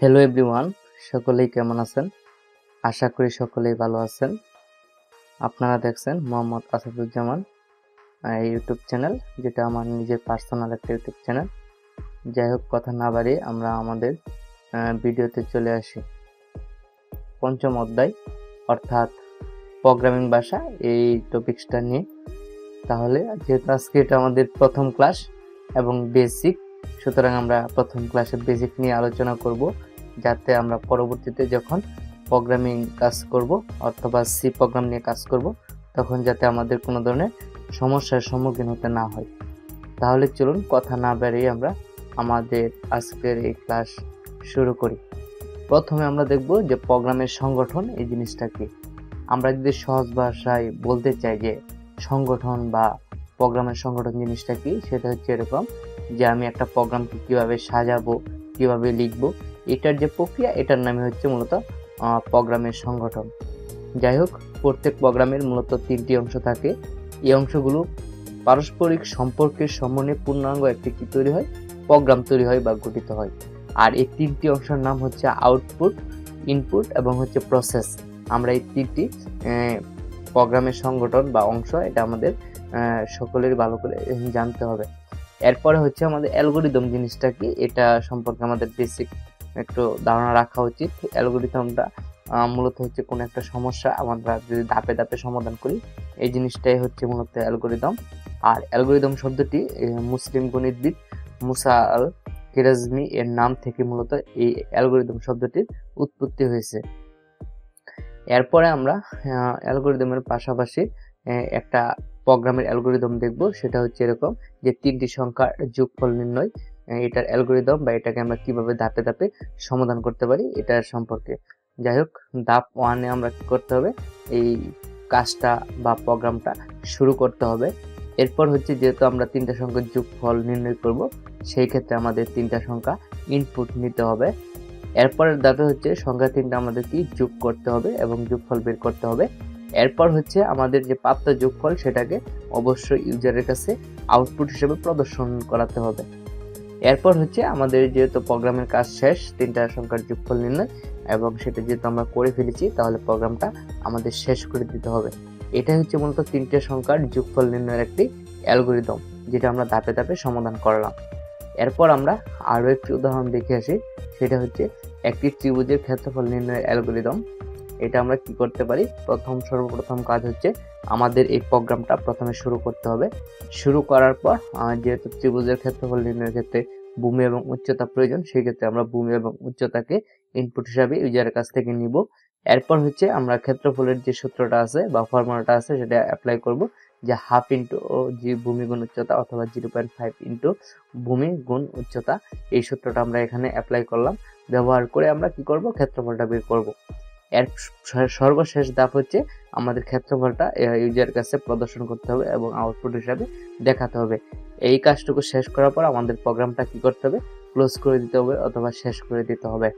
Hello everyone সকলেই কেমন আছেন? আশা করি সকলেই ভালো আছেন। আপনারা দেখছেন মোহাম্মদ আসাদুজ্জামান ইউটিউব চ্যানেল যেটা আমার নিজের পার্সোনাল একটা ইউটিউব চ্যানেল যাই হোক, কথা না বাড়িয়ে আমরা আমাদের ভিডিওতে চলে আসি। পঞ্চম অধ্যায়, অর্থাৎ প্রোগ্রামিং ভাষা, এই টপিক্সটা নিয়ে। তাহলে, যেহেতু আজকে এটা আমাদের প্রথম ক্লাস এবং বেসিক সুতরাং আমরা প্রথম ক্লাসে বেসিক নিয়ে আলোচনা করব। যাতে আমরা পরবর্তীতে যখন প্রোগ্রামিং কাজ করব অথবা সি প্রোগ্রাম নিয়ে কাজ করব, তখন যাতে আমাদের কোনো ধরনের সমস্যার সম্মুখীন হতে না হয়। তাহলে চলুন কথা না বেরিয়ে আমরা আমাদের আজকের এই ক্লাস শুরু করি। প্রথমে আমরা দেখব যে প্রোগ্রামের সংগঠন এই জিনিসটা কি। আমরা যদি সহজ ভাষায় বলতে চাই যে সংগঠন বা প্রোগ্রামের সংগঠন জিনিসটা কি, সেটা হচ্ছে এরকম যে আমি একটা প্রোগ্রামকে কীভাবে সাজাবো, কীভাবে লিখব এটার যে প্রক্রিয়া, এটার নামে হচ্ছে মূলত প্রোগ্রামের সংগঠন। যাই হোক, প্রত্যেক প্রোগ্রামের মূলত তিনটি অংশ থাকে। এই অংশগুলো পারস্পরিক সম্পর্কের সমন্বয়ে পূর্ণাঙ্গ একটি কি তৈরি হয়? প্রোগ্রাম তৈরি হয় বা গঠিত হয়। আর এই তিনটি অংশের নাম হচ্ছে আউটপুট, ইনপুট এবং হচ্ছে প্রসেস। আমরা এই তিনটি প্রোগ্রামের সংগঠন বা অংশ, এটা আমাদের সকলের ভালো করে জানতে হবে। এরপরে হচ্ছে আমাদের অ্যালগোরিদম জিনিসটা কি? এটা সম্পর্কে আমাদের বেসিক একটু ধারণা রাখা উচিত। অ্যালগোরিদমটা মূলত হচ্ছে কোনো একটা সমস্যা আমরা যদি ধাপে ধাপে সমাধান করি, এই জিনিসটাই হচ্ছে মূলত অ্যালগোরিদম। আর অ্যালগোরিদম শব্দটি মুসলিম গণিতবিদ মুসা আল কিরাজমি এর নাম থেকে মূলত এই অ্যালগোরিদম শব্দটির উৎপত্তি হয়েছে। এরপরে আমরা অ্যালগোরিদমের পাশাপাশি একটা প্রোগ্রামের অ্যালগোরিদম দেখব। সেটা হচ্ছে এরকম যে তিনটি সংখ্যার যোগফল নির্ণয় এটার অ্যালগোরিদম বা এটাকে আমরা কীভাবে ধাপে ধাপে সমাধান করতে পারি এটার সম্পর্কে। যাই হোক, ধাপ ওয়ানে আমরা কি করতে হবে? এই কাজটা বা প্রোগ্রামটা শুরু করতে হবে। এরপর হচ্ছে যেহেতু আমরা তিনটা সংখ্যার যোগফল নির্ণয় করব, সেই ক্ষেত্রে আমাদের তিনটা সংখ্যা ইনপুট নিতে হবে। এরপরের ধাপে হচ্ছে সংখ্যা তিনটা আমাদের কি যোগ করতে হবে এবং যোগফল বের করতে হবে। এরপর হচ্ছে আমাদের যে প্রাপ্ত যোগফল, সেটাকে অবশ্যই ইউজারের কাছে আউটপুট হিসেবে প্রদর্শন করাতে হবে। এরপর হচ্ছে আমাদের যেহেতু প্রোগ্রামের কাজ শেষ, তিনটা সংখ্যার যোগফল নির্ণয় এবং সেটা যেহেতু আমরা করে ফেলেছি, তাহলে প্রোগ্রামটা আমাদের শেষ করে দিতে হবে। এটাই হচ্ছে মূলত তিনটে সংখ্যার যোগফল নির্ণয়ের একটি অ্যালগোরিদম, যেটা আমরা ধাপে ধাপে সমাধান করলাম। এরপর আমরা আরও একটি উদাহরণ দেখে আসি, সেটা হচ্ছে একটি ত্রিভুজের ক্ষেত্রফল নির্ণয়ের অ্যালগোরিদম। এটা আমরা কি করতে পারি? প্রথম, সর্বপ্রথম কাজ হচ্ছে আমাদের এই প্রোগ্রামটা প্রথমে শুরু করতে হবে। শুরু করার পর যেহেতু ত্রিভুজের ক্ষেত্রফল নির্ণয়ের ক্ষেত্রে ভূমি এবং উচ্চতা প্রয়োজন সেই ক্ষেত্রে আমরা ভূমি এবং উচ্চতাকে ইনপুট হিসাবে ইউজারের কাছ থেকে নিব। এরপর হচ্ছে আমরা ক্ষেত্রফলের যে সূত্রটা আছে বা ফর্মুলাটা আছে, সেটা অ্যাপ্লাই করব যে হাফ ইন্টু জি ভূমি গুণ উচ্চতা অথবা জিরো পয়েন্ট ফাইভ ইন্টু ভূমি গুণ উচ্চতা, এই সূত্রটা আমরা এখানে অ্যাপ্লাই করলাম। ব্যবহার করে আমরা কি করব? ক্ষেত্রফলটা বের করব। এর সর্বশেষ ধাপ হচ্ছে আমাদের ক্ষেত্রফলটা ইউজার কাছে প্রদর্শন করতে হবে এবং আউটপুট হিসাবে দেখাতে হবে। এই কাজটুকু শেষ করার পর আমাদের প্রোগ্রামটা কি করতে হবে? ক্লোজ করে দিতে হবে অথবা শেষ করে দিতে হবে।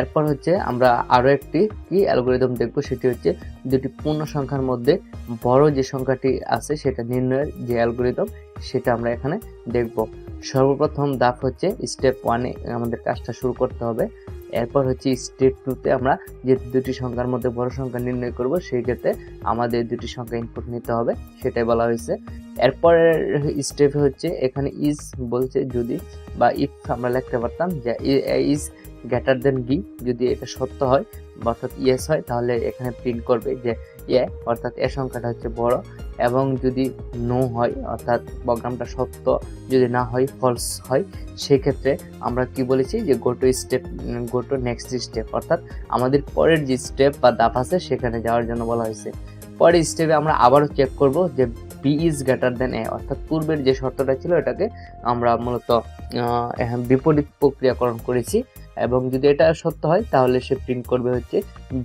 এরপর হচ্ছে আমরা আরও একটি কি অ্যালগোরিদম দেখব? সেটি হচ্ছে দুটি পূর্ণ সংখ্যার মধ্যে বড় যে সংখ্যাটি আছে সেটা নির্ণয়ের যে অ্যালগোরিদম সেটা আমরা এখানে দেখব। সর্বপ্রথম ধাপ হচ্ছে স্টেপ ওয়ানে আমাদের কাজটা শুরু করতে হবে। এরপর হচ্ছে স্টেপ টুতে আমরা যে দুটি সংখ্যার মধ্যে বড় সংখ্যা নির্ণয় করব, সেই ক্ষেত্রে আমাদের দুটি সংখ্যা ইনপুট নিতে হবে, সেটাই বলা হয়েছে। এরপরের স্টেপে হচ্ছে, এখানে ইজ বলছে যদি বা ইফ আমরা লিখতে পারতাম যে ইজ গ্রেটার দেন বি যদি এটা সত্য হয় অর্থাৎ ইয়েস হয়, তাহলে এখানে প্রিন্ট করবে যে এ, অর্থাৎ এ সংখ্যাটা হচ্ছে বড় এবং যদি নো হয়, অর্থাৎ প্রোগ্রামটা সত্য, যদি না হয় ফলস হয়, সেক্ষেত্রে আমরা কি বলেছি যে go to step go to next step অর্থাৎ আমাদের পরের যে স্টেপ বা ধাপ আছে, সেখানে যাওয়ার জন্য বলা হয়েছে। পরের স্টেপে আমরা আবারও চেক করব যে B is greater than A অর্থাৎ পূর্বের যে শর্তটা ছিল, এটাকে আমরা মূলত বিপরীত প্রক্রিয়াকরণ করেছি। এবং যদি এটা সত্য হয়, তাহলে সে প্রিন্ট করবে হচ্ছে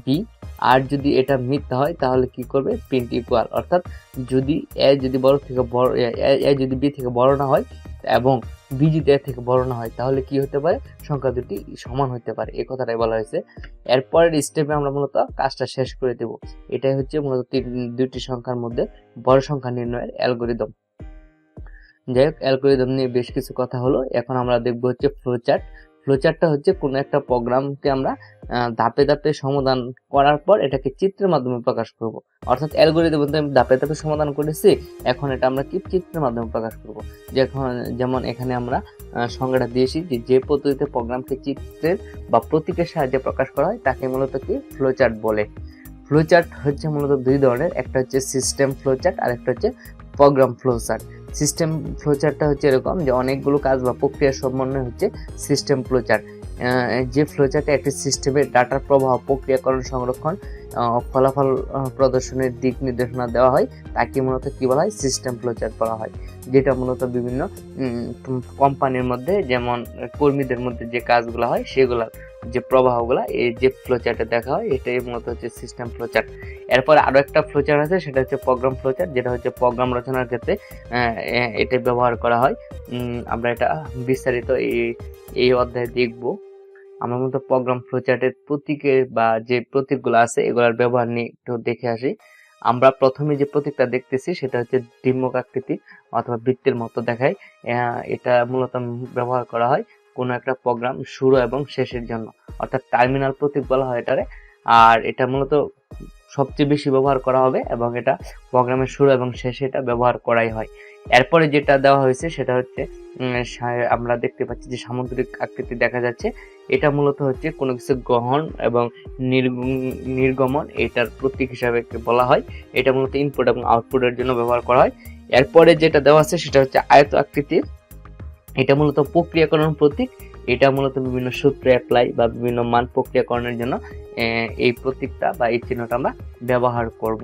বি আর যদি এটা মিথ্যা হয়, তাহলে কি করবে? প্রিন্ট ইকুয়াল অর্থাৎ যদি এ যদি বড় থেকে বড়, এ- এ- এ যদি বি থেকে বড় না হয় এবং বি যদি এর থেকে বড় না হয়, তাহলে কি হতে পারে? সংখ্যা দুটি সমান হতে পারে। এই কথাটাই বলা হয়েছে। এরপরের স্টেপে আমরা মূলত কাজটা শেষ করে দেব। এটাই হচ্ছে মূলত দুটি সংখ্যার মধ্যে বড় সংখ্যা নির্ণয়ের অ্যালগোরিদম যাই হোক অ্যালগোরিদম নিয়ে বেশ কিছু কথা হলো। এখন আমরা দেখব হচ্ছে ফ্লো চার্ট ফ্লোচার্টটা হচ্ছে কোনো একটা প্রোগ্রামকে আমরা ধাপে ধাপে সমাধান করার পর এটাকে চিত্রের মাধ্যমে প্রকাশ করব। অর্থাৎ অ্যালগোরিদম আমি ধাপে ধাপে সমাধান করেছি, এখন এটা আমরা কি চিত্রের মাধ্যমে প্রকাশ করব? যখন, যেমন এখানে আমরা সংজ্ঞাটা দিয়েছি যে যে পদ্ধতিতে প্রোগ্রামকে চিত্রের বা প্রতীকের সাহায্যে প্রকাশ করা হয়, তাকে মূলত কি? ফ্লোচার্ট বলে। ফ্লোচার্ট হচ্ছে মূলত দুই ধরনের, একটা হচ্ছে সিস্টেম ফ্লোচার্ট আর একটা হচ্ছে প্রোগ্রাম ফ্লোচার্ট সিস্টেম ফ্লোচার্টটা হচ্ছে এরকম যে অনেকগুলো কাজ বা প্রক্রিয়া সমন্বয় হচ্ছে সিস্টেম ফ্লোচার্ট যে ফ্লোচার্টে একটি সিস্টেমের ডাটার প্রবাহ, প্রক্রিয়াকরণ, সংরক্ষণ ফলাফল প্রদর্শনের দিক নির্দেশনা দেওয়া হয়। তাকে মূলত কি বলা হয়? সিস্টেম ফ্লোচার্ট বলা হয়। যেটা মূলত বিভিন্ন কোম্পানির মধ্যে, যেমন কর্মীদের মধ্যে যে কাজগুলো হয়, সেগুলা, যে প্রবাহগুলো, এই যে ফ্লোচার্টে দেখা হয়, এটাই মূলত হচ্ছে সিস্টেম ফ্লোচার্ট এরপর আরও একটা ফ্লোচার্ট আছে, সেটা হচ্ছে প্রোগ্রাম ফ্লোচার্ট যেটা হচ্ছে প্রোগ্রাম রচনার ক্ষেত্রে এটা ব্যবহার করা হয়। আমরা এটা বিস্তারিত এই এই অধ্যায়ে দেখব। আমরা মতো প্রোগ্রাম ফ্লোচার্টের প্রতীকের বা যে প্রতীকগুলো আছে, এগুলোর ব্যবহার নিয়ে একটু দেখে আসি। আমরা প্রথমে যে প্রতীকটা দেখতেছি, সেটা হচ্ছে ডিম্বক আকৃতি অথবা বৃত্তের মতো দেখায়। এটা মূলত ব্যবহার করা হয় কোনো একটা প্রোগ্রাম শুরু এবং শেষের জন্য। অর্থাৎ টার্মিনাল প্রতীক বলা হয় এটারে। আর এটা মূলত সবচেয়ে বেশি ব্যবহার করা হবে এবং এটা প্রোগ্রামের শুরু এবং শেষে এটা ব্যবহার করাই হয়। এরপরে যেটা দেওয়া হয়েছে সেটা হচ্ছে আমরা দেখতে পাচ্ছি যে সামুদ্রিক আকৃতি দেখা যাচ্ছে। এটা মূলত হচ্ছে কোনো কিছু গ্রহণ এবং নির্গ- নির্গমন এটার প্রতীক হিসাবে বলা হয়। এটা মূলত ইনপুট এবং আউটপুটের জন্য ব্যবহার করা হয়। এরপরে যেটা দেওয়া আছে সেটা হচ্ছে আয়ত আকৃতির। এটা মূলত প্রক্রিয়াকরণ প্রতীক। এটা মূলত বিভিন্ন সূত্রে অ্যাপ্লাই বা বিভিন্ন মান প্রক্রিয়াকরণের জন্য এই প্রতীকটা বা এই চিহ্নটা আমরা ব্যবহার করব।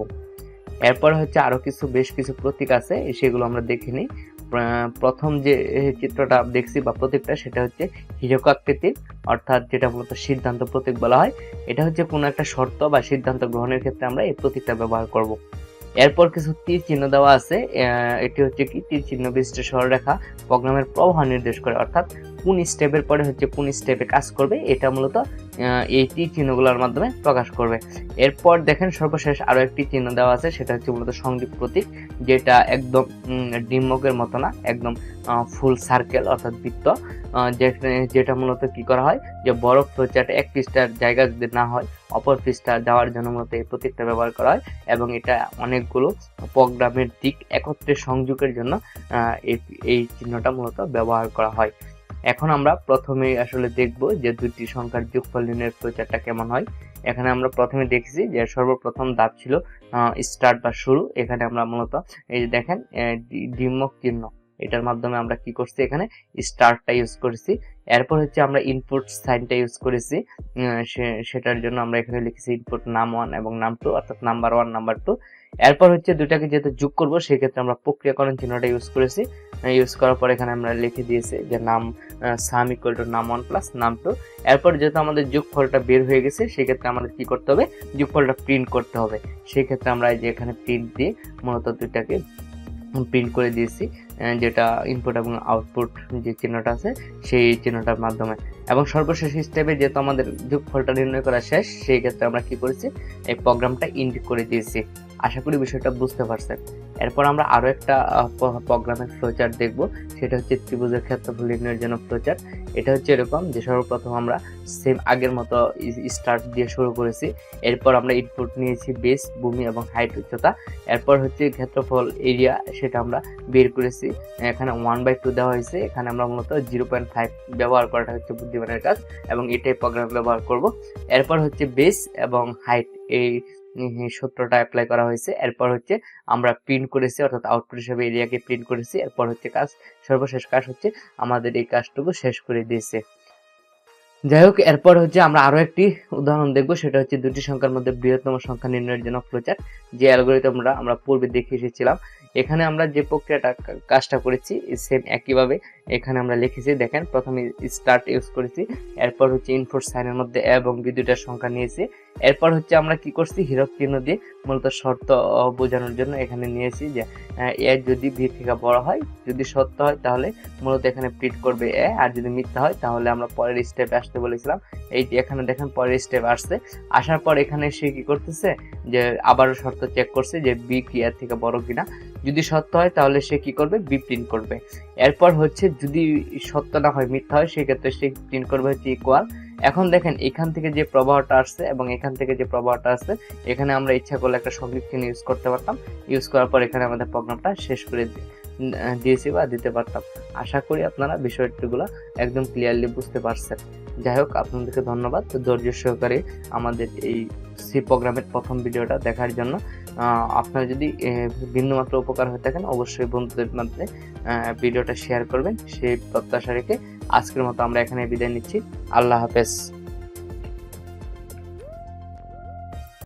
এরপর হচ্ছে আরও কিছু, বেশ কিছু প্রতীক আছে, সেগুলো আমরা দেখে নিই। প্রথম যে চিত্রটা দেখছি বা প্রতীকটা, সেটা হচ্ছে হিরক আকৃতির অর্থাৎ যেটা মূলত সিদ্ধান্ত প্রতীক বলা হয়। এটা হচ্ছে কোনো একটা শর্ত বা সিদ্ধান্ত গ্রহণের ক্ষেত্রে আমরা এই প্রতীকটা ব্যবহার করব। এরপর কিছু তীর চিহ্ন দেওয়া আছে এটি হচ্ছে কি? তীর চিহ্ন বিশিষ্ট সরলরেখা, প্রোগ্রামের প্রবাহ নির্দেশ করে, অর্থাৎ কোন স্টেপের পরে হচ্ছে কোন স্টেপে কাজ করবে, এটা মূলত এই তীর চিহ্নগুলোর মাধ্যমে প্রকাশ করবে। এরপর দেখেন সর্বশেষ আরও একটি চিহ্ন দেওয়া আছে, সেটা হচ্ছে মূলত সংযোগ প্রতীক, যেটা একদম ডিম্বকের মতো না, একদম ফুল সার্কেল অর্থাৎ বৃত্ত যেটা মূলত কি করা হয় যে বড় ফ্লোচার্টে এক পৃষ্ঠার জায়গা যদি না হয়, অপর পৃষ্ঠা যাওয়ার জন্য মূলত এই প্রতীকটা ব্যবহার করা হয় এবং এটা অনেকগুলো প্রোগ্রামের দিক একত্রে সংযোগের জন্য এই চিহ্নটা মূলত ব্যবহার করা হয়। এখন আমরা প্রথমে আসলে দেখব যে দুটি সংখ্যার যোগফল নির্ণয়ের প্রচারটা কেমন হয়। এখানে আমরা প্রথমে দেখেছি যে সর্বপ্রথম ধাপ ছিল স্টার্ট বা শুরু। এখানে আমরা মূলত এই যে দেখেন ডিম্বক চিহ্ন। এটার মাধ্যমে আমরা কি করছি এখানে? স্টার্টটা ইউজ করেছি। এরপর হচ্ছে আমরা ইনপুট সাইনটা ইউজ করেছি। সেটার জন্য আমরা এখানে লিখেছি ইনপুট নাম ওয়ান এবং নাম টু অর্থাৎ নাম্বার ওয়ান নাম্বার টু এরপর হচ্ছে দুটাকে যেহেতু যোগ করব, সেক্ষেত্রে আমরা প্রক্রিয়াকরণ চিহ্নটা ইউজ করেছি। ইউজ করার পর এখানে আমরা লিখে দিয়েছি যে num sum equal to num one plus num two এরপর যেহেতু আমাদের যোগফলটা বের হয়ে গেছে, সেক্ষেত্রে আমাদের কি করতে হবে? যোগফলটা প্রিন্ট করতে হবে। সেক্ষেত্রে আমরা এই যে এখানে প্রিন্ট দিয়ে মূলত দুইটাকে প্রিন্ট করে দিয়েছি যেটা ইনপুট এবং আউটপুট যে চিহ্নটা আছে, সেই চিহ্নটার মাধ্যমে। এবং সর্বশেষ স্টেপে যেহেতু আমাদের যোগফলটা নির্ণয় করা শেষ সেই ক্ষেত্রে আমরা কি করেছি? এই প্রোগ্রামটা ইন্ড করে দিয়েছি। আশা করি বিষয়টা বুঝতে পারছেন। এরপর আমরা আরও একটা প্রোগ্রামের ফ্লোচার্ট দেখব। সেটা হচ্ছে ত্রিভুজের ক্ষেত্রফল নির্ণয়ের জন্য ফ্লোচার্ট এটা হচ্ছে এরকম যে সর্বপ্রথম আমরা সেম আগের মতো স্টার্ট দিয়ে শুরু করেছি। এরপর আমরা ইনপুট নিয়েছি বেস ভূমি এবং হাইট উচ্চতা। এরপর হচ্ছে ক্ষেত্রফল এরিয়া সেটা আমরা বের করেছি। এখানে ওয়ান বাই টু দেওয়া হয়েছে। এখানে আমরা মূলত জিরো পয়েন্ট ফাইভ ব্যবহার করাটা হচ্ছে বুদ্ধিমানের কাজ এবং এটাই প্রোগ্রাম ব্যবহার করব। এরপর হচ্ছে বেস এবং হাইট এই সূত্রটা অ্যাপ্লাই করা হয়েছে। এরপর হচ্ছে আমরা প্রিন্ট করেছি, অর্থাৎ আউটপুট হিসেবে এরিয়াকে প্রিন্ট করেছি। এরপর হচ্ছে কাজ, সর্বশেষ কাজ হচ্ছে আমাদের এই কাজটুকু শেষ করে দিয়েছে। যাই হোক, এরপর হচ্ছে আমরা আরও একটি উদাহরণ দেখব, সেটা হচ্ছে দুটি সংখ্যার মধ্যে বৃহত্তম সংখ্যা নির্ণয়ের জন্য ফ্লোচার যে অ্যালগোরিদমটা আমরা পূর্বে দেখে এসেছিলাম এখানে আমরা যে প্রক্রিয়াটা কাজটা করেছি সেম একইভাবে এখানে আমরা লিখেছি, দেখেন, প্রথমে স্টার্ট ইউজ করেছি, এরপর হচ্ছে ইনপুট সাইনের মধ্যে এবং বি দুইটার সংখ্যা নিয়েছি, এরপর হচ্ছে আমরা কি করছি হিরক চিহ্ন দিয়ে মূলত শর্ত বোঝানোর জন্য এখানে নিয়েছি যে এ যদি ভি থেকে বড় হয়, যদি সত্য হয় তাহলে মূলত এখানে প্রিন্ট করবে এ আর যদি মিথ্যা হয় তাহলে আমরা পরের স্টেপে আসতে বলেছিলাম, এই এখানে দেখেন পরের স্টেপ আসছে, আসার পর এখানে সে কি করতেছে, যে আবারও শর্ত চেক করছে যে বি কি এর থেকে বড় কিনা যদি সত্য হয় তাহলে সে কি করবে? বি প্রিন্ট করবে। এরপর হচ্ছে যদি সত্য না হয় মিথ্যা হয় সেক্ষেত্রে সে প্রিন্ট করবে হচ্ছে ইকুয়াল এখন দেখেন এখান থেকে যে প্রবাহটা আসছে এবং এখান থেকে যে প্রবাহটা আসছে এখানে আমরা ইচ্ছা করলে একটা সংযুক্ত ইউজ করতে পারতাম। ইউজ করার পর এখানে আমাদের প্রোগ্রামটা শেষ করে দি- উম, আহ, দিয়েছি বা দিতে পারতাম। আশা করি আপনারা বিষয়টিগুলো একদম ক্লিয়ারলি বুঝতে পারছেন। যাই হোক, আপনাদেরকে ধন্যবাদ। ধৈর্য সহকারে আমাদের এই সি প্রোগ্রামের প্রথম ভিডিওটা দেখার জন্য। আপনারা যদি বিন্দুমাত্র উপকার হয়ে থাকেন, অবশ্যই বন্ধুদের মধ্যে ভিডিওটা শেয়ার করবেন। সেই প্রত্যাশা রেখে আজকের মতো আমরা এখানে বিদায় নিচ্ছি। আল্লাহ হাফেজ।